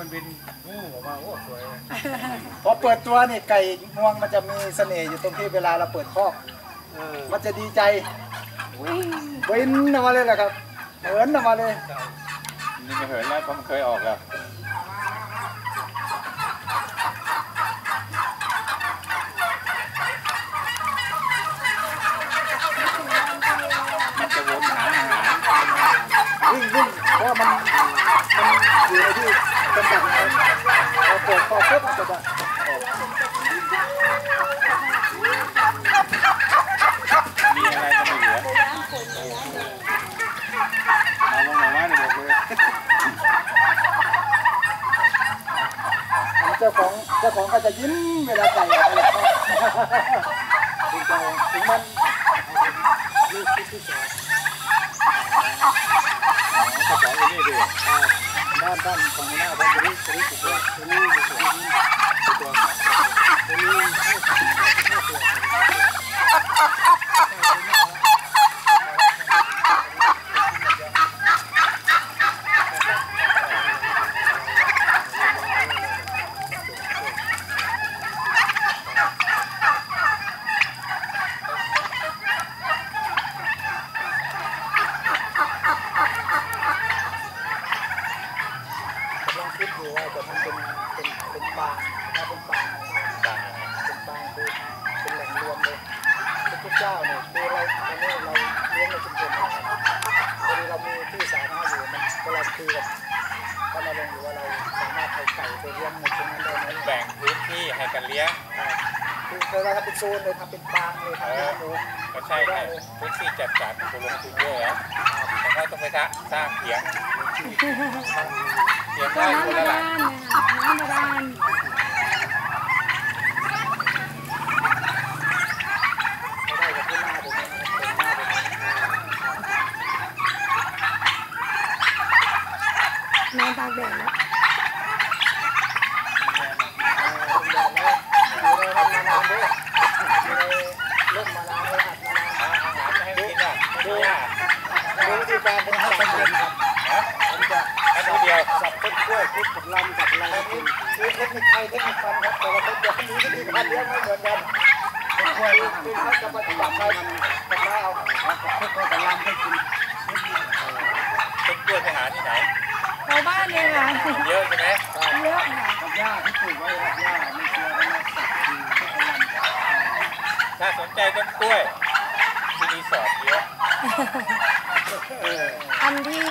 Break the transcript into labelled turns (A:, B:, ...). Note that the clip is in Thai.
A: มันบินงูออกมาโอ้สวยเลย
B: พอเปิดตัวนี่ไก่งวงมันจะมีเสน่ห์อยู่ตรงที่เวลาเราเปิดคอก
A: เออ
B: มันจะดีใจบินออกมาเลยแหละครับเหินออกมาเลย
C: นี่ไม่เหินแล้วเพราะมันเคยออกแล้วมันจะวนหาอาหาร
B: วิ่งวิ่งเพราะ ว่ามันมันอยู่ในที่จำกัดนะครับพอเปิดคอกปุ๊บมันจะออก
C: มีอะไรก็ไม่เหลือเอาลงมาว่าในหมดเลย
B: เจ้าของเจ้าของก็จะยิ้มเวลาไก่ออกมาจากคอกถึงจะถึงมัน
A: ลูกที่สอง
C: เจ้าของอยู่นี่ดิ
B: ด้านด้านฝั่งหน้าผมจะรีบรีบสุดยอด
A: ตัวนี้มีสองตัวตัวนี้ห้าสิบห้าตัว
B: กำลังคิดอยู่ว่าจะทำเป็นเป็นเป็นปางถ้าเป็นปางเป็นปางคือเป็นแหล่งรวมเลยทุกๆเจ้าเนี่ยคือเราตอนนี้เราเลี้ยงในชุมชนนะครับพอดีเรามีที่สาธารณะอยู่มันเวลา คุยกับท่านนรงค์อยู่ว่าเราสามารถเอาไก่ไปเลี้ยงในตรงนั้นได้ไหม
C: แบ่งพื้นที่ให้กันเลี้ยง
B: คือเคยเราทำเป็นโซนเลยทำเป็นปางเลยทำเป็นหมู
C: ก็ใช่ไงพื้นที่จัดสรรคุณลงทุนเยอะแล้วแต่เขาต้องไปสร้างเถียงเถียง
D: ก็
C: ได้
D: น้ำ
C: คน
D: บา
C: ละหลั
D: ดางลนะคะน้ำบาดาล
B: ไม่ได้กับที่หน้าผมนะเป็นหน้าผมนะ
D: นอนตากแดดแล้ว
B: เลยอัดมานาน
C: อาหารจะให้กินอะดูยาก
B: ดูวิธีการเป็นให้เป็นเย็นครับ
C: นะ
B: ผมจะ
C: อันนี้เดียว
B: สับต้นกล้วยคลุกกับลำกับอะไรนี่คือเทคนิคไทยเทคนิคฟันครับแต่ละคนจะมีวิธีการเลี้ยงไม่เหมือนกันกล้วยคือเขาจะปฏิบัติไปกับเราเอาคลุกกับลำให้กิน
C: ต้นกล้วยไปหาที่ไหน
D: ชาวบ้านเลยค่ะ
C: เยอะใช่ไหม
D: เยอะค่ะ
B: กับหญ้าที่ปลูกไว้ครับหญ้าไม่เชื่อก็ไม่สับคือคลุกกับลำ
C: ถ้า สนใจต้นกล้วยที่รีสอร์ทเยอะ
D: อันที่